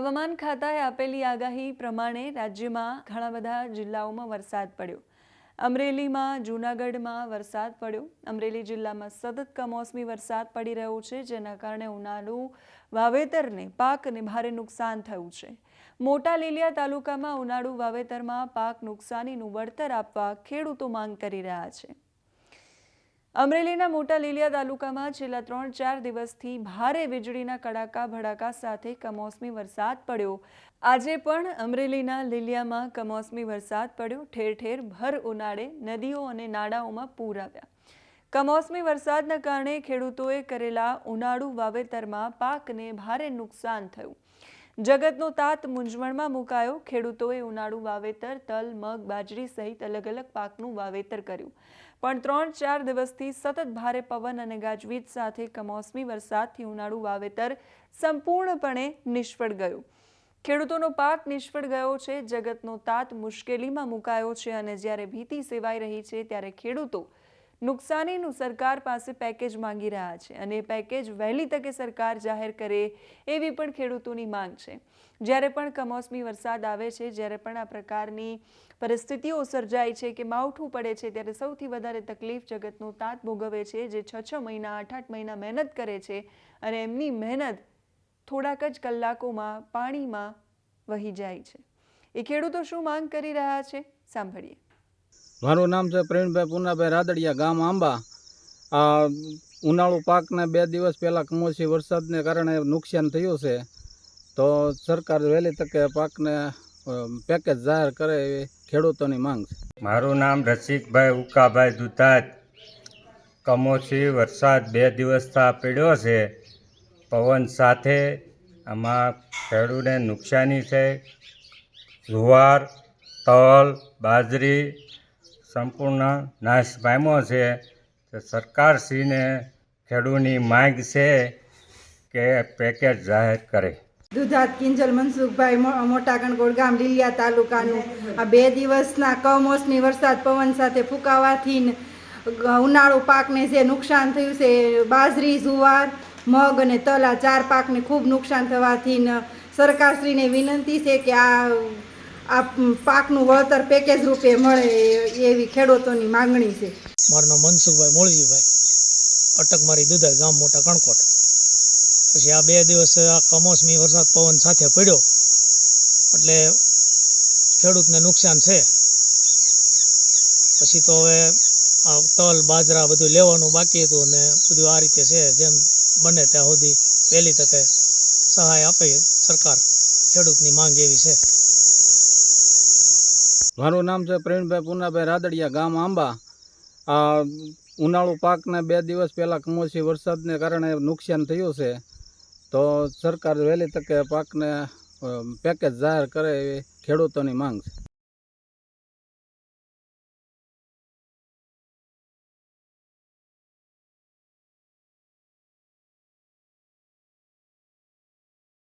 હવામાન ખાતાએ આપેલી આગાહી પ્રમાણે રાજ્યમાં ઘણા બધા જિલ્લાઓમાં વરસાદ પડ્યો. અમરેલીમાં, જૂનાગઢમાં વરસાદ પડ્યો. અમરેલી જિલ્લામાં સતત કમોસમી વરસાદ પડી રહ્યો છે, જેના કારણે ઉનાળુ વાવેતરને પાકને ભારે નુકસાન થયું છે. મોટા લીલિયા તાલુકામાં ઉનાળુ વાવેતરમાં પાક નુકસાનીનું વળતર આપવા ખેડૂતો માંગ કરી રહ્યા છે. અમરેલીના મોટા લીલિયા તાલુકામાં છેલ્લા ત્રણ ચાર દિવસથી ભારે વીજળીના કડાકા ભડાકા સાથે કમોસમી વરસાદ પડ્યો. આજે પણ અમરેલીના લીલિયામાં કમોસમી વરસાદ પડ્યો. ઠેર ઠેર ભર ઉનાળે નદીઓ અને નાળાઓમાં પૂર આવ્યા. કમોસમી વરસાદના કારણે ખેડૂતોએ કરેલા ઉનાળુ વાવેતરમાં પાકને ભારે નુકસાન થયું. જગતનો તાત મૂંઝવણમાં મુકાયો. ખેડૂતોએ ઉનાળુ વાવેતર, તલ, મગ, બાજરી સહિત અલગ અલગ પાકનું વાવેતર કર્યું. પણ ત્રણ ચાર દિવસથી સતત ભારે પવન અને ગાજવીજ સાથે કમોસમી વરસાદથી ઉનાળુ વાવેતર સંપૂર્ણપણે નિષ્ફળ ગયું. ખેડૂતોનો પાક નિષ્ફળ ગયો છે, જગતનો તાત મુશ્કેલીમાં મુકાયો છે અને જ્યારે ભીતિ સેવાઈ રહી છે ત્યારે ખેડૂતો નુકસાનીનું સરકાર પાસે પેકેજ માંગી રહ્યા છે અને પેકેજ વહેલી તકે સરકાર જાહેર કરે એવી પણ ખેડૂતોની માંગ છે. જ્યારે પણ કમોસમી વરસાદ આવે છે, જ્યારે પણ આ પ્રકારની પરિસ્થિતિઓ સર્જાય છે કે માવઠું પડે છે, ત્યારે સૌથી વધારે તકલીફ જગતનો તાત ભોગવે છે જે છ છ મહિના, આઠ આઠ મહિના મહેનત કરે છે અને એમની મહેનત થોડાક જ કલાકોમાં પાણીમાં વહી જાય છે. એ ખેડૂતો શું માંગ કરી રહ્યા છે? સાંભળીએ. મારું નામ છે પ્રવીણભાઈ પૂનાભાઈ રાદડિયા, ગામ આંબા. આ ઉનાળુ પાકને બે દિવસ પહેલાં કમોસી વરસાદને કારણે નુકસાન થયું છે. તો સરકાર વહેલી તકે પાકને પેકેજ જાહેર કરે એવી ખેડૂતોની માંગ છે. મારું નામ રસિકભાઈ ઉકાભાઈ દુધાત. કમોસી વરસાદ બે દિવસથી પડ્યો છે. પવન સાથે આમાં ખેડૂતને નુકસાની છે. જુવાર, તલ, બાજરી સંપૂર્ણ નાશ પામ્યો છે. તો સરકારશ્રીને ખેડૂતની માંગ છે કે પેકેજ જાહેર કરે. દુધાત કિંજલ મનસુખભાઈ મો- મોટા કણકોટ ગામ લીલિયા તાલુકાનું. આ બે દિવસના કમોસમી વરસાદ પવન સાથે ફૂંકાવાથી ઉનાળુ પાકને જે નુકસાન થયું છે, બાજરી, જુવાર, મગ અને તલ, આ ચાર પાકને ખૂબ નુકસાન થવાથી સરકારશ્રીને વિનંતી છે કે આ આ પાકનું વળતર પેકેજ રૂપે મળે એવી ખેડૂતોની માંગણી છે. મારું નામ મનસુખભાઈ મોળજીભાઈ, અટક મારી દુધાઈ ગામ મોટા કણકોટ. પછી આ બે દિવસ આ કમોસમી વરસાદ પવન સાથે પડ્યો, એટલે ખેડૂતને નુકસાન છે. પછી તો હવે આ તલ, બાજરા બધું લેવાનું બાકી હતું ને બધું આ રીતે છે જેમ બને ત્યાં સુધી વહેલી તકે સહાય આપે સરકાર ખેડૂતની માંગ એવી છે. મારું નામ છે પ્રવીણભાઈ પુનાભાઈ રાદડિયા, ગામ આંબા. આ ઉનાળુ પાકને બે દિવસ પહેલાં કમોસી વરસાદને કારણે નુકસાન થયું છે. તો સરકાર વહેલી તકે પાકને પેકેજ જાહેર કરે એવી ખેડૂતોની માંગ છે.